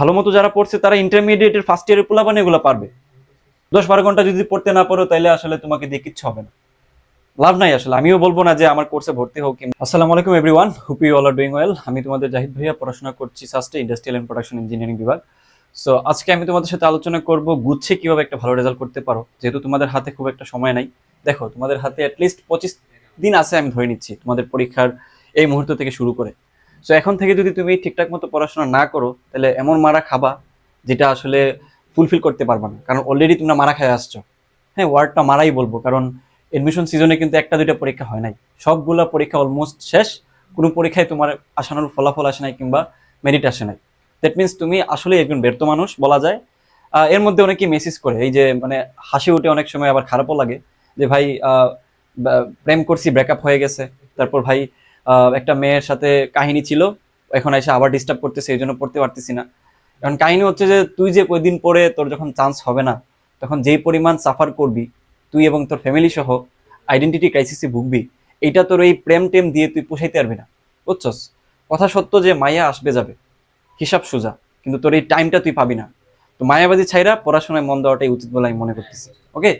ভালো মতো যারা পড়ছে, তারা ইন্টারমিডিয়েটের ফার্স্ট ইয়ারের পোলাপান এগুলো পারবে। দশ বারো ঘণ্টা যদি পড়তে না পারো তাহলে আসলে তোমাকে দিয়ে কিচ্ছু হবে না। লাভ নাই আসলে, আমিও বলব না যে আমার কোর্সে ভর্তি হোক আসসালামু আলাইকুম everyone hope you all are doing well আমি তোমাদের জাহিদ ভাইয়া, পড়াশোনা করছি সাস্টে ইন্ডাস্ট্রিয়াল এন্ড প্রোডাকশন ইঞ্জিনিয়ারিং বিভাগ। সো আজকে আমি তোমাদের সাথে আলোচনা করব গুচ্ছে কীভাবে একটা ভালো রেজাল্ট করতে পারো। যেহেতু তোমাদের হাতে খুব একটা সময় নাই। দেখো, তোমাদের হাতে অ্যাটলিস্ট পঁচিশ দিন আছে আমি ধরে নিচ্ছি তোমাদের পরীক্ষার এই মুহূর্ত থেকে শুরু করে। সো এখন থেকে যদি তুমি ঠিকঠাক মতো পড়াশোনা না করো, তাহলে এমন মারা খাবা যেটা আসলে ফুলফিল করতে পারবে না। কারণ অলরেডি তোমরা মারা খায় আসছো। হ্যাঁ ওয়ার্ডটা মারাই বলব, কারণ এডমিশন সিজনে কিন্তু একটা, দুইটা পরীক্ষা হয় নাই। সবগুলা পরীক্ষা অলমোস্ট শেষ। কোনো পরীক্ষায় তোমার আসানোর ফলাফল আসে নাই কিংবা মেরিট আসে নাই। দ্যাট মিনস তুমি আসলে একজন ব্যর্থ মানুষ, বলা যায়। এর মধ্যে অনেকেই মেসেজ করে। এই যে মানে হাসি উঠে অনেক সময়, আবার খারাপও লাগে। যে ভাই প্রেম করছি ব্রেকআপ হয়ে গেছে। তারপর ভাই একটা মেয়ের সাথে কাহিনী ছিল। এখন এসে আবার ডিস্টার্ব করতেছে, এই জন্য পড়তে পারতেছি না। কারণ কাহিনী হচ্ছে যে, তুই যে কয়দিন পরে তোর যখন চান্স হবে না, তখন যেই পরিমাণ সাফার করবি, তুই এবং তোর ফ্যামিলি সহ আইডেন্টিটি ক্রাইসিসে ভুগবি এটা তোর এই প্রেম টেম দিয়ে তুই পোষাইতে পারবি না। বুঝছস? কথা সত্য যে মায়া আসবে যাবে, হিসাব সোজা, কিন্তু তোর এই টাইমটা তুই পাবি না। তো মায়াবাদী ছাইরা পড়াশোনায় মন দেওয়াটাই উচিত বলে আমি মনে করতেছি ওকে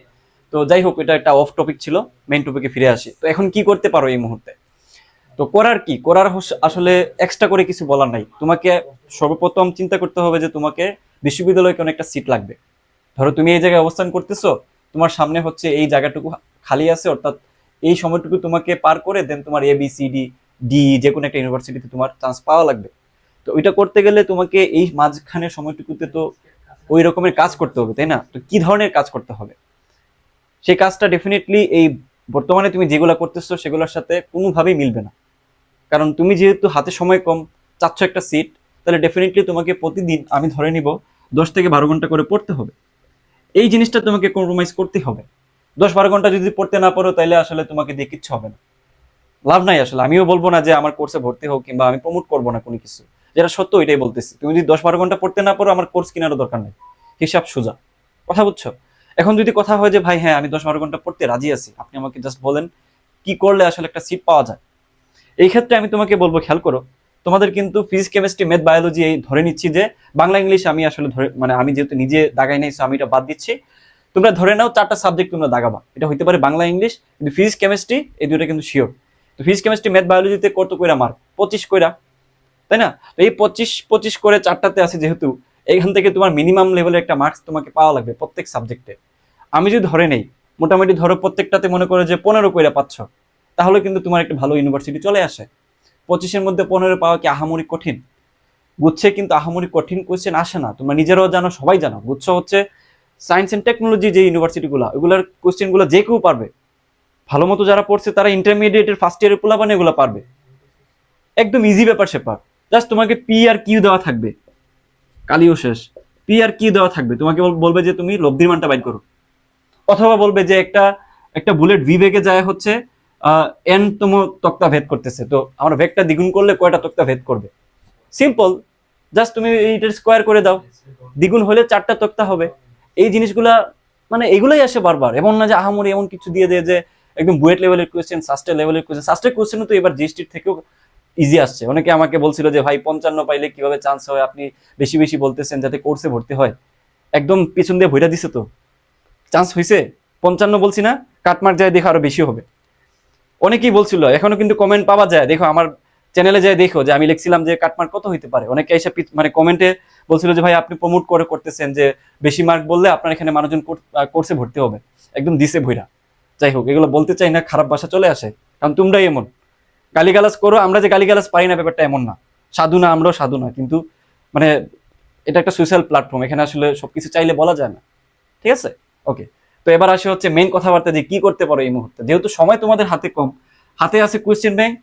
তো যাই হোক, এটা একটা অফ টপিক ছিল মেইন টপিকে ফিরে আসি। তো এখন কি করতে পারো এই মুহূর্তে? তো করার কি? করার আসলে এক্সট্রা করে কিছু বলার নাই। তোমাকে সর্বপ্রথম চিন্তা করতে হবে যে তোমাকে বিশ্ববিদ্যালয়ে কোনো একটা সিট লাগবে। ধরো তুমি এই জায়গায় অবস্থান করতেছো, তোমার সামনে হচ্ছে এই জায়গাটুকু খালি আছে, অর্থাৎ এই সময়টুকু তোমাকে পার করে দেন তোমার A B C D D যে কোনো একটা ইউনিভার্সিটিতে তোমার চান্স পাওয়া লাগবে। তো ওইটা করতে গেলে তোমাকে এই মাঝখানে সময়টুকুতে তো ওই রকমের কাজ করতে হবে, তাই না? তো কি ধরনের কাজ করতে হবে? সেই কাজটা ডেফিনেটলি এই বর্তমানে তুমি যেগুলো করতেছো, সেগুলোর সাথে কোনোভাবেই মিলবে না। কারণ তুমি যেহেতু হাতে সময় কম, চাচ্ছ একটা সিট তাহলে ডেফিনেটলি তোমাকে প্রতিদিন আমি ধরে নিব দশ থেকে বারো ঘণ্টা করে পড়তে হবে। এই জিনিসটা তোমাকে কম্প্রোমাইজ করতে হবে। দশ বারো ঘণ্টা যদি পড়তে না পারো তাহলে আসলে তোমাকে দিয়ে কিচ্ছু হবে না। লাভ নাই আসলে, আমিও বলব না যে আমার কোর্সে ভর্তি হোক কিংবা আমি প্রমোট করব না কোনো কিছু। যেটা সত্য ওইটাই বলতেছি। তুমি যদি দশ বারো ঘণ্টা পড়তে না পারো, আমার কোর্স কেনারও দরকার নেই। হিসাব সোজা। কথা বুঝছ? এখন যদি কথা হয় যে, ভাই হ্যাঁ আমি দশ বারো ঘণ্টা পড়তে রাজি আছি। আপনি আমাকে জাস্ট বলেন, কি করলে আসলে একটা সিট পাওয়া যায়? এই ক্ষেত্রে আমি তোমাকে বলব, খেয়াল করো, তোমাদের কিন্তু ফিজিক্স কেমিস্ট্রি ম্যাথ বায়োলজি এই ধরে নিচ্ছি যে বাংলা ইংলিশ আমি আসলে ধরে মানে আমি যেহেতু নিজে দাগাই নাই, so আমি এটা বাদ দিচ্ছি। তোমরা ধরে নাও চারটা সাবজেক্ট তোমরা দাগাবা। এটা হইতে পারে বাংলা ইংলিশ কিন্তু ফিজিক্স কেমিস্ট্রি এই দুটো কিন্তু শিওর তো ফিজিক্স কেমিস্ট্রি ম্যাথ বায়োলজিতে কত কইরা মার্ক পঁচিশ কইরা। তাই না? তো এই পঁচিশ পঁচিশ করে চারটাতে আছে যেহেতু এখান থেকে তোমার মিনিমাম লেভেলের একটা মার্কস তোমাকে পাওয়া লাগবে প্রত্যেক সাবজেক্টে আমি যদি ধরে নেই, মোটামুটি ধরো প্রত্যেকটাতে মনে করো যে পনেরো কইরা পাচ্ছ তাহলে কিন্তু তোমার একটা ভালো ইউনিভার্সিটি চলে আসে। পঁচিশের মধ্যে পনেরো পাওয়া কি আহামরি কঠিন? গুচ্ছে কিন্তু আহামরি কঠিন কোয়েশ্চেন আসে না। তোমরা নিজেরাও জানো, সবাই জানো। গুচ্ছ হচ্ছে সায়েন্স অ্যান্ড টেকনোলজি যে ইউনিভার্সিটিগুলো ওগুলোর কোয়েশ্চেনগুলো যে কেউ পারবে। ভালো মতো যারা পড়ছে, তারা ইন্টারমিডিয়েটের ফার্স্ট ইয়ারের পোলাপানে এগুলো পারবে। একদম ইজি ব্যাপার সেপার জাস্ট তোমাকে পি আর কিউ দেওয়া থাকবে। কালিও শেষ। পি আর কিউ দেওয়া থাকবে। তোমাকে বলবে যে তুমি লব্ধির মানটা বাইর করো। অথবা বলবে যে একটা একটা বুলেট বেগে যায় হচ্ছে এন তম তক্তা ভেদ করতেছে। তো আমার ভেগটা দ্বিগুণ করলে কয়টা তক্তা ভেদ করবে? সিম্পল জাস্ট তুমি এইটার স্কোয়ার করে দাও। দ্বিগুণ হলে চারটা তক্তা হবে। এই জিনিসগুলা মানে এগুলাই আসে বারবার। এমন না যে আহামরি এমন কিছু দিয়ে দেয় যে একদম বুয়েট লেভেলের কোয়েশ্চেন সাস্টের লেভেলের কোয়েশ্চেন সাস্টের কোয়েশ্চেনও তো এবার জিএসটির থেকেও ইজি আসছে। অনেকে আমাকে বলছিল যে, ভাই, পঞ্চান্ন পাইলে কীভাবে চান্স হয়? আপনি বেশি বেশি বলতেছেন যাতে কোর্সে ভর্তি হয়। একদম পিছন দিয়ে ভইটা দিছে তো। চান্স হয়েছে পঞ্চান্ন বলছি না? কাটমার্ক যায় দেখো আরও বেশি হবে। অনেকেই বলছিল, এখনও কিন্তু কমেন্ট পাওয়া যায়। দেখো, আমার চ্যানেলে যায় দেখো যে আমি লিখছিলাম যে কাটমার্ক কত হইতে পারে। অনেকে এসে মানে কমেন্টে বলছিল যে, ভাই, আপনি প্রমোট করে করতেছেন যে বেশি মার্ক বললে আপনার এখানে মানুষজন কোর্সে ভর্তি হবে। একদম দিছে ভইরা। যাই হোক, এগুলো বলতে চাই না, খারাপ ভাষা চলে আসে। কারণ তোমরাই এমন। গালিগালাজ করো, আমরা যে গালিগালাজ পারি না, ব্যাপারটা এমন না। সাধু না, আমরাও সাধু না। কিন্তু মানে এটা একটা সোশ্যাল প্ল্যাটফর্ম এখানে আসলে সবকিছু চাইলে বলা যায় না। ঠিক আছে? ওকে এবার আসে হচ্ছে মেইন কথাবার্তা যে কি করতে পারো এই মুহূর্তে। যেহেতু সময় তোমাদের হাতে কম, হাতে আছে কোয়েশ্চেন ব্যাংক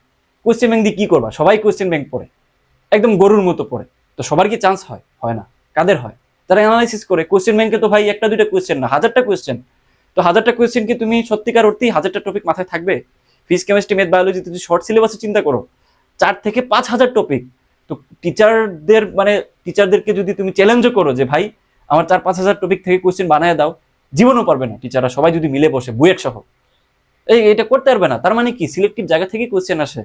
কোয়েশ্চেন ব্যাংক দিয়ে কি করবা? সবাই কোয়েশ্চেন ব্যাংক পড়ে, একদম গরুর মতো পড়ে। তো সবার কি চান্স হয়? হয় না। কাদের হয়? তারা অ্যানালাইসিস করে। কোয়েশ্চেন ব্যাংকে তো ভাই একটা দুইটা কোয়েশ্চেন না, হাজারটা কোয়েশ্চেন তো হাজারটা কোয়েশ্চেন কি তুমি সত্যিকার অর্থেই হাজারটা টপিক মাথায় থাকবে? ফিজিক্স কেমিস্ট্রি ম্যাথ বায়োলজি যদি শর্ট সিলেবাসে চিন্তা করো, চার থেকে পাঁচ হাজার টপিক তো টিচারদের মানে টিচারদেরকে যদি তুমি চ্যালেঞ্জও করো যে, ভাই, আমার চার পাঁচ হাজার টপিক থেকে কোয়েশ্চেন বানায় দাও জীবনও পারবে না। টিচাররা সবাই যদি মিলে বসে, বুয়েট সহ। এই, এটা করতে পারবে না। তার মানে কি? সিলেক্টিভ জায়গা থেকে কোয়েশ্চেন আসে।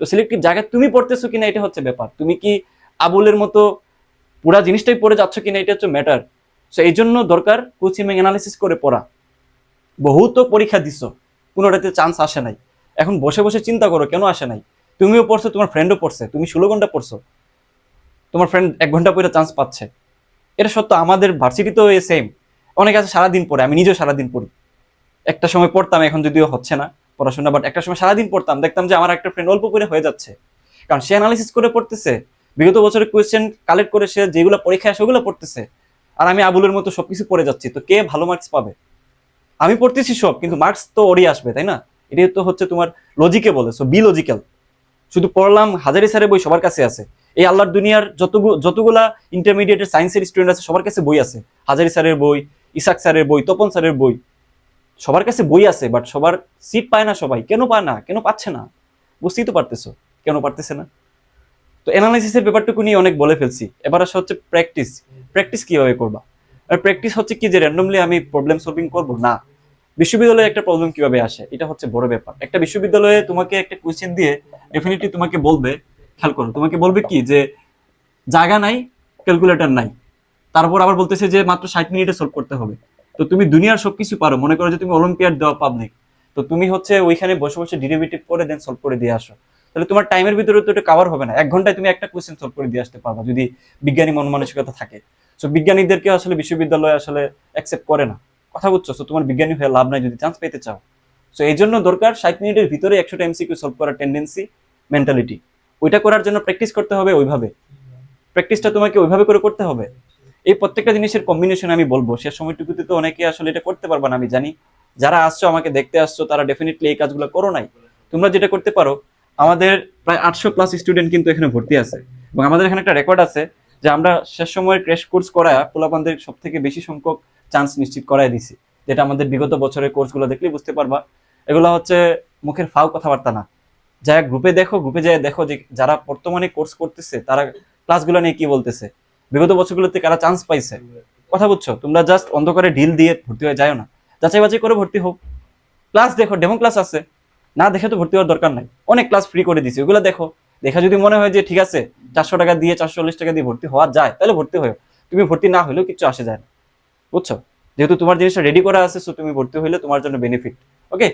তো সিলেক্টিভ জায়গা তুমি পড়তেছো কিনা, এটা হচ্ছে ব্যাপার। তুমি কি আবুলের মতো পুরা জিনিসটাই পড়ে যাচ্ছ কিনা, এটা হচ্ছে ম্যাটার সো এই জন্য দরকার কোচিং অ্যানালিসিস করে পড়া। বহুত পরীক্ষা দিছ, কোনোটাতে চান্স আসে নাই। এখন বসে বসে চিন্তা করো, কেন আসে নাই? তুমিও পড়ছো, তোমার ফ্রেন্ডও পড়ছে, তুমি ষোলো ঘণ্টা পড়ছো। তোমার ফ্রেন্ড এক ঘণ্টা পরে চান্স পাচ্ছে। এটা সত্য, আমাদের ভার্সিটিতেও এ সেম অনেকে আছে সারাদিন পড়ে, আমি নিজেও সারাদিন পড়ি। একটা সময় পড়তাম, এখন যদিও হচ্ছে না পড়াশোনা বাট একটা সময় সারাদিন পড়তাম, দেখতাম যে আমার একটা ফ্রেন্ড অল্প করে হয়ে যাচ্ছে। কারণ সে অ্যানালিসিস করে পড়তেছে, বিগত বছরের কোয়েশ্চেন কালেক্ট করে সে যেগুলো পরীক্ষায় আসে ওগুলো পড়তেছে। আর আমি আবুলের মতো সবকিছু পড়ে যাচ্ছি, তো কে ভালো মার্কস পাবে? আমি পড়তেছি সব, কিন্তু মার্কস তো ওরই আসবে, তাই না? এটাই তো হচ্ছে তোমার লজিকে বলে সো বি লজিক্যাল শুধু পড়লাম, হাজারি স্যারের বই সবার কাছে আছে। এই আল্লাহর দুনিয়ার যতগুলো যতগুলা ইন্টারমিডিয়েটের সায়েন্সের স্টুডেন্ট আছে, সবার কাছে বই আছে। হাজারি স্যারের বই ইসাক স্যারের বই, তপন স্যারের বই। সবার কাছে বই আছে বাট সবার সিট পায় না সবাই। কেন পায় না? কেন পাচ্ছে না? বুঝতেই তো পারতেছো। কেন পারতেছে না? তো অ্যানালাইসিসের ব্যাপারটুকু নিয়ে অনেক বলে ফেলছি। এবার আসে হচ্ছে প্র্যাকটিস প্র্যাকটিস কীভাবে করবা? আর প্র্যাকটিস হচ্ছে কি যে র্যান্ডমলি আমি প্রবলেম সলভিং করব? না। বিশ্ববিদ্যালয়ে একটা প্রবলেম কীভাবে আসে? এটা হচ্ছে বড় ব্যাপার। একটা বিশ্ববিদ্যালয়ে তোমাকে একটা কোয়েশ্চেন দিয়ে ডেফিনেটলি তোমাকে বলবে, খেয়াল করো, তোমাকে বলবে কি যে জায়গা নাই ক্যালকুলেটর নাই। তারপর আবার বলতেছে যে মাত্র ষাট মিনিটে সলভ করতে হবে। তো তুমি দুনিয়ার সবকিছু পারো, মনে করো যে তুমি অলিম্পিয়াড দেওয়া পাবলিক তো তুমি হচ্ছে ওইখানে বসে বসে ডেরিভেটিভ করে দেন সলভ করে দিয়ে আসো। তাহলে তোমার টাইমের ভিতরে তো এটা কাভার হবে না। এক ঘন্টায় তুমি একটা কোয়েশ্চেন সলভ করে দিয়ে আসতে পারবা যদি বিজ্ঞানী মন মানসিকতা থাকে। সো বিজ্ঞানীদেরকে আসলে বিশ্ববিদ্যালয় আসলে অ্যাকসেপ্ট করে না। কথা বুঝছ? সো তোমার বিজ্ঞানী হয়ে লাভ নাই যদি চান্স পেতে চাও। সো এই জন্য দরকার ষাট মিনিটের ভিতরে একশোটা এমসিকিউ সলভ করার টেন্ডেন্সি মেন্টালিটি ওইটা করার জন্য প্র্যাকটিস করতে হবে ওইভাবে। প্র্যাকটিসটা তোমাকে ওইভাবে করে করতে হবে। এই প্রত্যেকটা জিনিসের কম্বিনেশন আমি বলব। সে সময়টুকুতে তো অনেকে আসলে এটা করতে পারবা না, আমি জানি। যারা আসছো, আমাকে দেখতে আসছো, তারা ডেফিনেটলি এই কাজগুলো করো নাই। তোমরা যেটা করতে পারো, আমাদের প্রায় আটশো প্লাস স্টুডেন্ট কিন্তু এখানে ভর্তি আছে। এবং আমাদের এখানে একটা রেকর্ড আছে যে আমরা শেষ সময়ের ক্র্যাশ কোর্স করায় পোলাপানদের সব থেকে বেশি সংখ্যক চান্স নিশ্চিত করায় দিছি। যেটা আমাদের বিগত বছরের কোর্সগুলো দেখলেই বুঝতে পারবা। এগুলো হচ্ছে মুখের ফাও কথাবার্তা না। যা গ্রুপে দেখো গ্রুপে যায় দেখো যে যারা বর্তমানে কোর্স করতেছে, তারা ক্লাসগুলো নিয়ে কি বলতেছে? বিগত বছরগুলোতে কারা চান্স পাইছে? কথা বুঝছ? তোমরা জাস্ট অন্ধকারে ঢিল দিয়ে ভর্তি হয়ে যাও না। যাচাই বাছাই করে ভর্তি হোক। ক্লাস দেখো ডেমো ক্লাস আছে। না দেখে তো ভর্তি হওয়ার দরকার নাই। অনেক ক্লাস ফ্রি করে দিছি ওগুলো দেখো। দেখা যদি মনে হয় যে ঠিক আছে, চারশো টাকা দিয়ে, চারশো চল্লিশ টাকা দিয়ে ভর্তি হওয়া যায়, তাহলে ভর্তি হয়ে তুমি ভর্তি না হলেও কিছু আসে যায় না। বুঝছ? যেহেতু তোমার জিনিসটা রেডি করা আছে সো তুমি ভর্তি হইলে তোমার জন্য বেনিফিট ওকে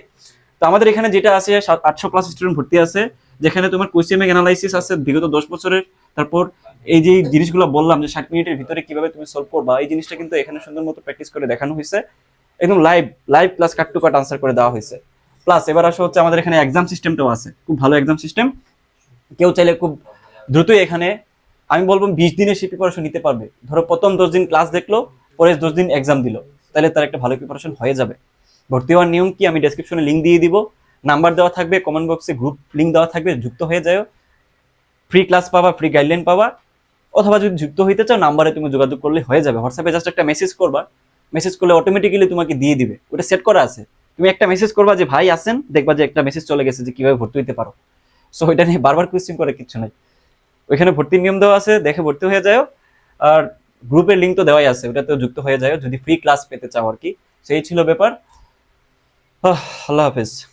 তো আমাদের এখানে যেটা আছে আটশো প্লাস স্টুডেন্ট ভর্তি আছে। যেখানে তোমার কোয়েশ্চেন অ্যানালাইসিস আছে বিগত দশ বছরের। তারপর এই যে জিনিসগুলো বললাম যে ষাট মিনিটের ভিতরে কীভাবে তুমি সলভ করবা, এই জিনিসটা কিন্তু এখানে সুন্দর মতো প্র্যাকটিস করে দেখানো হয়েছে। একদম live live plus cut to cut answer করে দেওয়া হয়েছে। প্লাস এবার আসা হচ্ছে আমাদের এখানে এক্সাম সিস্টেমটাও আছে। খুব ভালো এক্সাম সিস্টেম কেউ চাইলে খুব দ্রুতই এখানে, আমি বলব বিশ দিনে সে প্রিপারেশন নিতে পারবে। ধরো প্রথম দশ দিন ক্লাস দেখল পরে দশ দিন এক্সাম দিল। তাহলে তার একটা ভালো প্রিপারেশন হয়ে যাবে। ভর্তি হওয়ার নিয়ম কি? আমি ডেসক্রিপশনে লিঙ্ক দিয়ে দিব। নাম্বার দেওয়া থাকবে কমেন্ট বক্সে গ্রুপ লিঙ্ক দেওয়া থাকবে, যুক্ত হয়ে যায় ফ্রি ক্লাস পাবা ফ্রি গাইডলাইন পাবা। অথবা যদি যুক্ত হইতে চাও, নাম্বারে তুমি যোগাযোগ করলে হয়ে যাবে। হোয়াটসঅ্যাপে জাস্ট একটা মেসেজ করবা। মেসেজ করলে অটোমেটিক্যালি তোমাকে দিয়ে দিবে। ওটা সেট করা আছে। তুমি একটা মেসেজ করবা যে, ভাই, আসেন। দেখবা যে একটা মেসেজ চলে গেছে যে, কীভাবে ভর্তি হইতে পারো? সো ওইটা নিয়ে বারবার কোয়েশ্চেন করে কিচ্ছু নাই। ওইখানে ভর্তির নিয়ম দেওয়া আছে, দেখে ভর্তি হয়ে যাও। আর গ্রুপের লিঙ্ক তো দেওয়াই আছে, ওটাতেও যুক্ত হয়ে যাও। যদি ফ্রি ক্লাস পেতে চাও আর কি। সেই ছিল ব্যাপার। আল্লাহ হাফেজ।